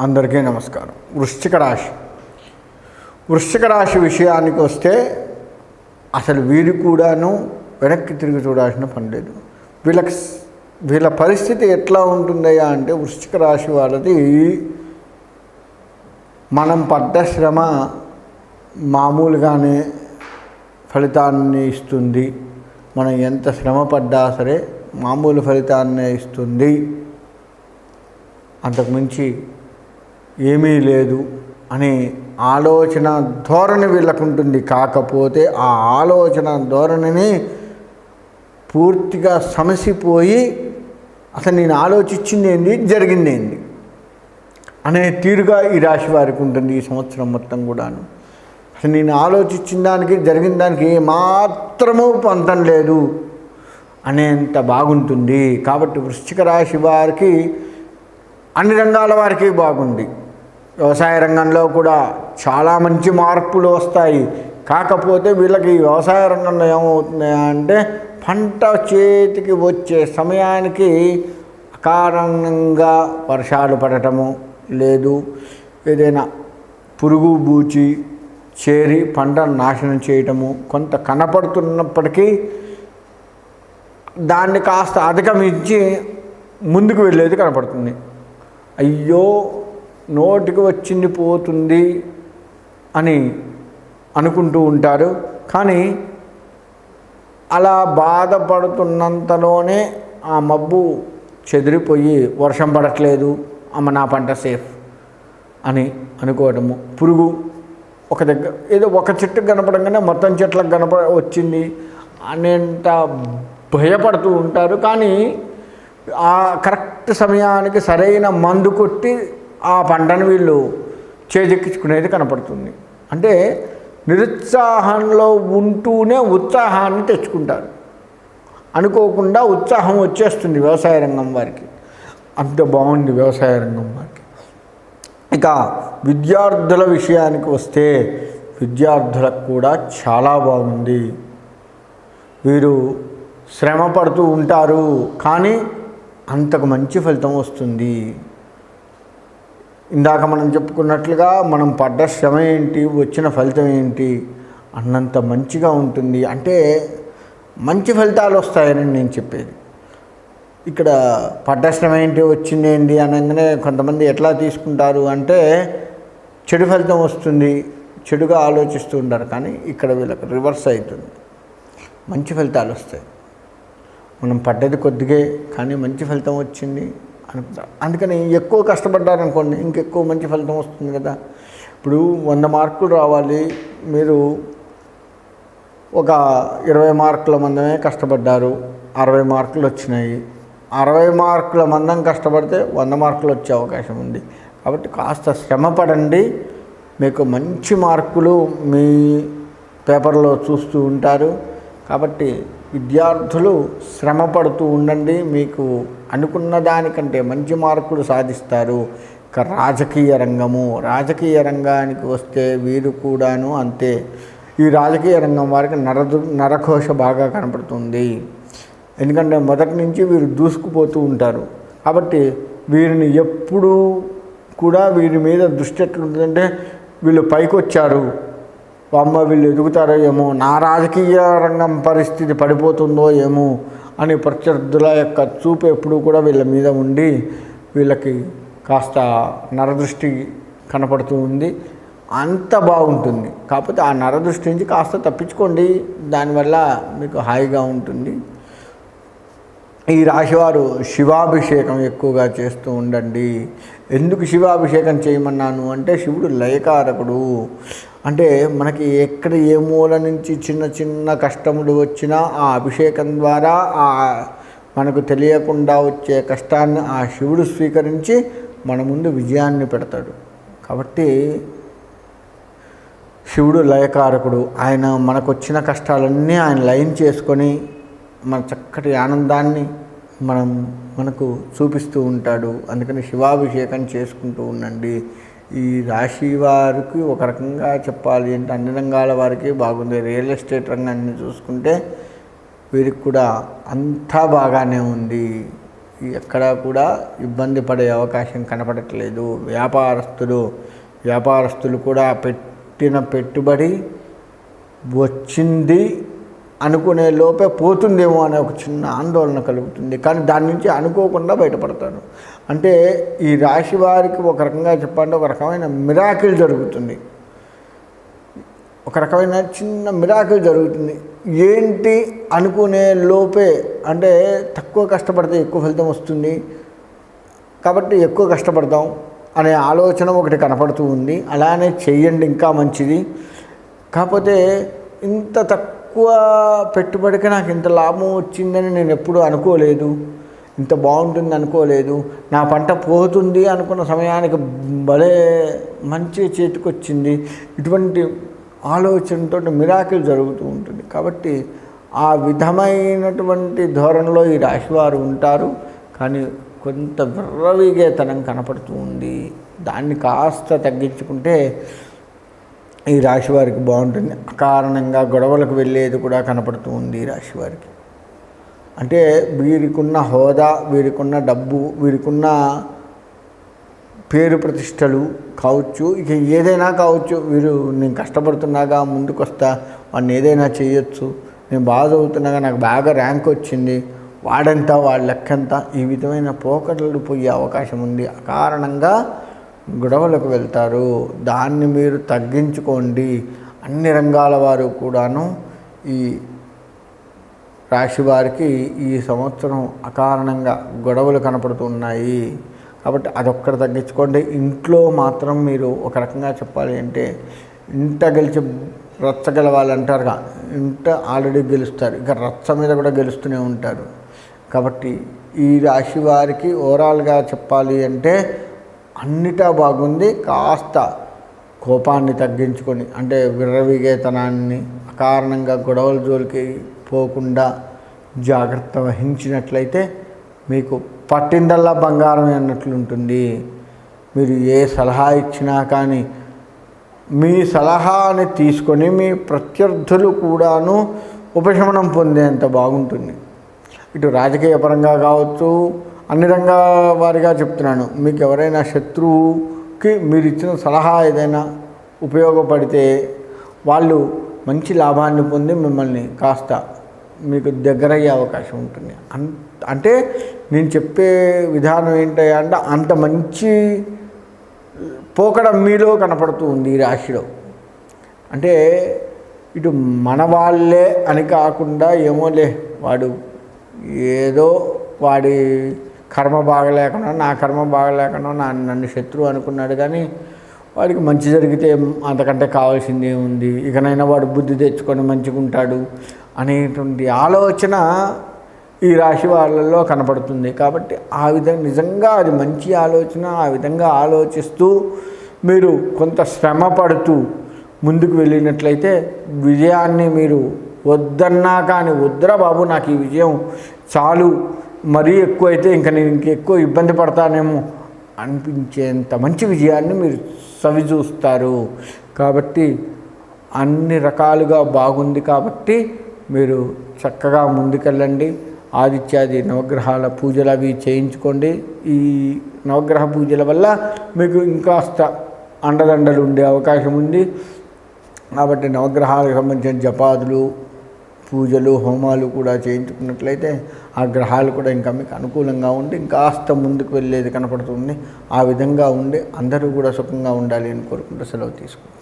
అందరికీ నమస్కారం. వృశ్చిక రాశి. వృశ్చిక రాశి విషయానికి వస్తే అసలు వీరు కూడాను వెనక్కి తిరిగి చూడాల్సిన పని లేదు. వీళ్ళకి వీళ్ళ పరిస్థితి ఎట్లా ఉంటుందయ్యా అంటే వృశ్చిక రాశి వాళ్ళది మనం పడ్డ శ్రమ మామూలుగానే ఫలితాన్ని ఇస్తుంది. మనం ఎంత శ్రమ పడ్డా సరే మామూలు ఫలితాన్నే ఇస్తుంది. అంతకుమించి ఏమీ లేదు అనే ఆలోచన ధోరణి వీళ్ళకు ఉంటుంది కాకపోతే ఆ ఆలోచన ధోరణిని పూర్తిగా సమసిపోయి అసలు నేను ఆలోచించింది ఏంది జరిగింది ఏంది అనే తీరుగా ఈ రాశి వారికి ఉంటుంది ఈ సంవత్సరం మొత్తం కూడాను. అసలు నేను ఆలోచించిన దానికి జరిగిన దానికి ఏమాత్రము పొందం లేదు అనేంత బాగుంటుంది. కాబట్టి వృశ్చిక రాశి వారికి అన్ని రంగాల వారికి బాగుంది. వ్యవసాయ రంగంలో కూడా చాలా మంచి మార్పులు వస్తాయి. కాకపోతే వీళ్ళకి వ్యవసాయ రంగంలో ఏమవుతున్నాయా అంటే పంట చేతికి వచ్చే సమయానికి అకారణంగా వర్షాలు పడటము లేదు. ఏదైనా పురుగు బూచి చేరి పంటను నాశనం చేయటము కొంత కనపడుతున్నప్పటికీ దాన్ని కాస్త అధిగమించి ముందుకు వెళ్ళేది కనపడుతుంది. అయ్యో! నోటికి వచ్చింది పోతుంది అని అనుకుంటూ ఉంటారు. కానీ అలా బాధపడుతున్నంతలోనే ఆ మబ్బు చెదిరిపోయి వర్షం పడట్లేదు. అమ్మ నా పంట సేఫ్ అని అనుకోవడము. పురుగు ఒక దగ్గర ఏదో ఒక చెట్టుకు కనపడంగానే మొత్తం చెట్లకు కనపడ వచ్చింది అనేంత భయపడుతూ ఉంటారు. కానీ ఆ కరెక్ట్ సమయానికి సరైన మందు కొట్టి ఆ పంటను వీళ్ళు చేజెక్కించుకునేది కనపడుతుంది. అంటే నిరుత్సాహంలో ఉంటూనే ఉత్సాహాన్ని తెచ్చుకుంటారు. అనుకోకుండా ఉత్సాహం వచ్చేస్తుంది వ్యవసాయ రంగం వారికి. అంత బాగుంది వ్యవసాయ రంగం వారికి. ఇక విద్యార్థుల విషయానికి వస్తే విద్యార్థులకు కూడా చాలా బాగుంది. వీరు శ్రమ పడుతూ ఉంటారు కానీ అంతకు మంచి ఫలితం వస్తుంది. ఇందాక మనం చెప్పుకున్నట్లుగా మనం పడ్డ శ్రమ ఏంటి వచ్చిన ఫలితం ఏంటి అన్నంత మంచిగా ఉంటుంది. అంటే మంచి ఫలితాలు వస్తాయని నేను చెప్పేది. ఇక్కడ పడ్డ శ్రమ ఏంటి వచ్చింది ఏంటి అనగానే కొంతమంది ఎట్లా తీసుకుంటారు అంటే చెడు ఫలితం వస్తుంది చెడుగా ఆలోచిస్తూ ఉంటారు. కానీ ఇక్కడ వీళ్ళకి రివర్స్ అవుతుంది. మంచి ఫలితాలు వస్తాయి. మనం పడ్డది కొద్దిగే కానీ మంచి ఫలితం వచ్చింది. అందుకని ఎక్కువ కష్టపడ్డారనుకోండి ఇంకెక్కువ మంచి ఫలితం వస్తుంది కదా. ఇప్పుడు వంద మార్కులు రావాలి మీరు ఒక ఇరవై మార్కుల మందమే కష్టపడ్డారు అరవై మార్కులు వచ్చినాయి. అరవై మార్కుల మందం కష్టపడితే వంద మార్కులు వచ్చే అవకాశం ఉంది. కాబట్టి కాస్త శ్రమ పడండి మీకు మంచి మార్కులు మీ పేపర్లో చూస్తూ ఉంటారు. కాబట్టి విద్యార్థులు శ్రమ పడుతూ ఉండండి మీకు అనుకున్న దానికంటే మంచి మార్కులు సాధిస్తారు. ఇక రాజకీయ రంగము రాజకీయ రంగానికి వస్తే వీరు కూడాను అంతే. ఈ రాజకీయ రంగం వారికి నరదు నరఘోష బాగా కనపడుతుంది. ఎందుకంటే మొదటి నుంచి వీరు దూసుకుపోతూ ఉంటారు. కాబట్టి వీరిని ఎప్పుడూ కూడా వీరి మీద దృష్టి ఎట్లుంటుందంటే వీళ్ళు పైకి వచ్చారు అమ్మ వీళ్ళు ఎదుగుతారో ఏమో నా రాజకీయ రంగం పరిస్థితి పడిపోతుందో ఏమో అని ప్రత్యర్థుల యొక్క చూపు ఎప్పుడూ కూడా వీళ్ళ మీద ఉండి వీళ్ళకి కాస్త నరదృష్టి కనపడుతూ ఉంది. అంత బాగుంటుంది. కాకపోతే ఆ నరదృష్టి నుంచి కాస్త తప్పించుకోండి. దానివల్ల మీకు హాయిగా ఉంటుంది. ఈ రాశివారు శివాభిషేకం ఎక్కువగా చేస్తూ ఉండండి. ఎందుకు శివాభిషేకం చేయమన్నాను అంటే శివుడు లయకారకుడు. అంటే మనకి ఎక్కడ ఏ మూల నుంచి చిన్న చిన్న కష్టములు వచ్చినా ఆ అభిషేకం ద్వారా ఆ మనకు తెలియకుండా వచ్చే కష్టాన్ని ఆ శివుడు స్వీకరించి మన ముందు విజయాన్ని పెడతాడు. కాబట్టి శివుడు లయకారకుడు. ఆయన మనకు వచ్చిన కష్టాలన్నీ ఆయన లయం చేసుకొని మన చక్కటి ఆనందాన్ని మనం మనకు చూపిస్తూ ఉంటాడు. అందుకని శివాభిషేకం చేసుకుంటూ ఉండండి. ఈ రాశి వారికి ఒక రకంగా చెప్పాలి అంటే అన్ని రంగాల వారికి బాగుంది. రియల్ ఎస్టేట్ రంగాన్ని చూసుకుంటే వీరికి కూడా అంతా బాగానే ఉంది. ఎక్కడా కూడా ఇబ్బంది పడే అవకాశం కనపడట్లేదు. వ్యాపారస్తులు వ్యాపారస్తులు కూడా పెట్టిన పెట్టుబడి వచ్చింది. అనుకునే లోపే పోతుందేమో అనే ఒక చిన్న ఆందోళన కలుగుతుంది. కానీ దాని నుంచి అనుకోకుండా బయటపడతారు. అంటే ఈ రాశి వారికి ఒక రకంగా చెప్పాలంటే ఒక రకమైన మిరాకిల్ జరుగుతుంది. ఒక రకమైన చిన్న మిరాకిల్ జరుగుతుంది. ఏంటి అనుకునే లోపే అంటే తక్కువ కష్టపడితే ఎక్కువ ఫలితం వస్తుంది. కాబట్టి ఎక్కువ కష్టపడతాం అనే ఆలోచన ఒకటి కనపడుతూ ఉంది. అలానే చెయ్యండి ఇంకా మంచిది. కాకపోతే ఇంత తక్కువ తక్కువ పెట్టుబడికి నాకు ఇంత లాభం వచ్చిందని నేను ఎప్పుడూ అనుకోలేదు. ఇంత బాగుంటుంది అనుకోలేదు. నా పంట పోతుంది అనుకున్న సమయానికి భలే మంచి చేతికొచ్చింది. ఇటువంటి ఆలోచనతో మిరాకిల్ జరుగుతూ ఉంటుంది. కాబట్టి ఆ విధమైనటువంటి ధోరణిలో ఈ రాశివారు ఉంటారు. కానీ కొంత విర్రవీగేతనం కనపడుతూ ఉంది. దాన్ని కాస్త తగ్గించుకుంటే ఈ రాశి వారికి బాగుంటుంది. కారణంగా గొడవలకు వెళ్ళేది కూడా కనపడుతూ ఉంది ఈ రాశి వారికి. అంటే వీరికున్న హోదా వీరికున్న డబ్బు వీరికున్న పేరు ప్రతిష్టలు కావచ్చు ఇక ఏదైనా కావచ్చు వీరు నేను కష్టపడుతున్నాగా ముందుకు వస్తా వాడిని ఏదైనా చేయొచ్చు నేను బాగా చదువుతున్నాగా నాకు బాగా ర్యాంక్ వచ్చింది వాడంతా వాళ్ళ లెక్కంతా ఈ విధమైన పోకడలు పోయే అవకాశం ఉంది. ఆ కారణంగా గొడవలకు వెళ్తారు. దాన్ని మీరు తగ్గించుకోండి. అన్ని రంగాల వారు కూడాను ఈ రాశి వారికి ఈ సంవత్సరం అకారణంగా గొడవలు కనపడుతున్నాయి. కాబట్టి అదొక్కటి తగ్గించుకోండి. ఇంట్లో మాత్రం మీరు ఒక రకంగా చెప్పాలి అంటే ఇంట గెలిచి రచ్చ గెలవాలి అంటారుగా ఇంట ఆల్రెడీ గెలుస్తారు. ఇక రచ్చ మీద కూడా గెలుస్తూనే ఉంటారు. కాబట్టి ఈ రాశి వారికి ఓవరాల్గా చెప్పాలి అంటే అన్నిటా బాగుంది. కాస్త కోపాన్ని తగ్గించుకొని అంటే విర్రవిగేతనాన్ని అకారణంగా గొడవల జోలికి పోకుండా జాగ్రత్త వహించినట్లయితే మీకు పట్టిందల్లా బంగారం అన్నట్లుంటుంది. మీరు ఏ సలహా ఇచ్చినా కానీ మీ సలహాని తీసుకొని మీ ప్రత్యర్థులు కూడాను ఉపశమనం పొందేంత బాగుంటుంది. ఇటు రాజకీయ పరంగా కావచ్చు అన్ని రంగా వారిగా చెప్తున్నాను. మీకు ఎవరైనా శత్రువుకి మీరు ఇచ్చిన సలహా ఏదైనా ఉపయోగపడితే వాళ్ళు మంచి లాభాన్ని పొంది మిమ్మల్ని కాస్త మీకు దగ్గరయ్యే అవకాశం ఉంటుంది. అన్ అంటే నేను చెప్పే విధానం ఏంటంటే అంటే అంత మంచి పోకడం మీలో కనపడుతూ ఉంది ఈ రాశిలో. అంటే ఇటు మన వాళ్ళే అని కాకుండా ఏమోలే వాడు ఏదో వాడి కర్మ బాగలేకుండా నా కర్మ బాగలేకుండా నా నన్ను శత్రువు అనుకున్నాడు కానీ వాడికి మంచి జరిగితే అంతకంటే కావాల్సింది ఏముంది? ఇకనైనా వాడు బుద్ధి తెచ్చుకొని మంచిగా ఉంటాడు అనేటువంటి ఆలోచన ఈ రాశి వాళ్ళల్లో కనపడుతుంది. కాబట్టి ఆ విధంగా నిజంగా అది మంచి ఆలోచన ఆ విధంగా ఆలోచిస్తూ మీరు కొంత శ్రమ పడుతూ ముందుకు వెళ్ళినట్లయితే విజయాన్ని మీరు వద్దన్నా కానీ వద్దురా బాబు నాకు ఈ విజయం చాలు మరీ ఎక్కువైతే ఇంకా నేను ఇంకెక్కువ ఇబ్బంది పడతానేమో అనిపించేంత మంచి విజయాన్ని మీరు సవి చూస్తారు కాబట్టి అన్ని రకాలుగా బాగుంది కాబట్టి మీరు చక్కగా ముందుకెళ్ళండి. ఆదిత్యాది నవగ్రహాల పూజలు అవి చేయించుకోండి. ఈ నవగ్రహ పూజల వల్ల మీకు ఇంకాస్త అండదండలు ఉండే అవకాశం ఉంది. కాబట్టి నవగ్రహాలకు సంబంధించిన జపాదులు పూజలు హోమాలు కూడా చేయించుకున్నట్లయితే ఆ గ్రహాలు కూడా ఇంకా మీకు అనుకూలంగా ఉండి ఇంకాస్త ముందుకు వెళ్ళేది కనపడుతుంది. ఆ విధంగా ఉండి అందరూ కూడా సుఖంగా ఉండాలి అని కోరుకుంటూ సెలవు తీసుకుంటాం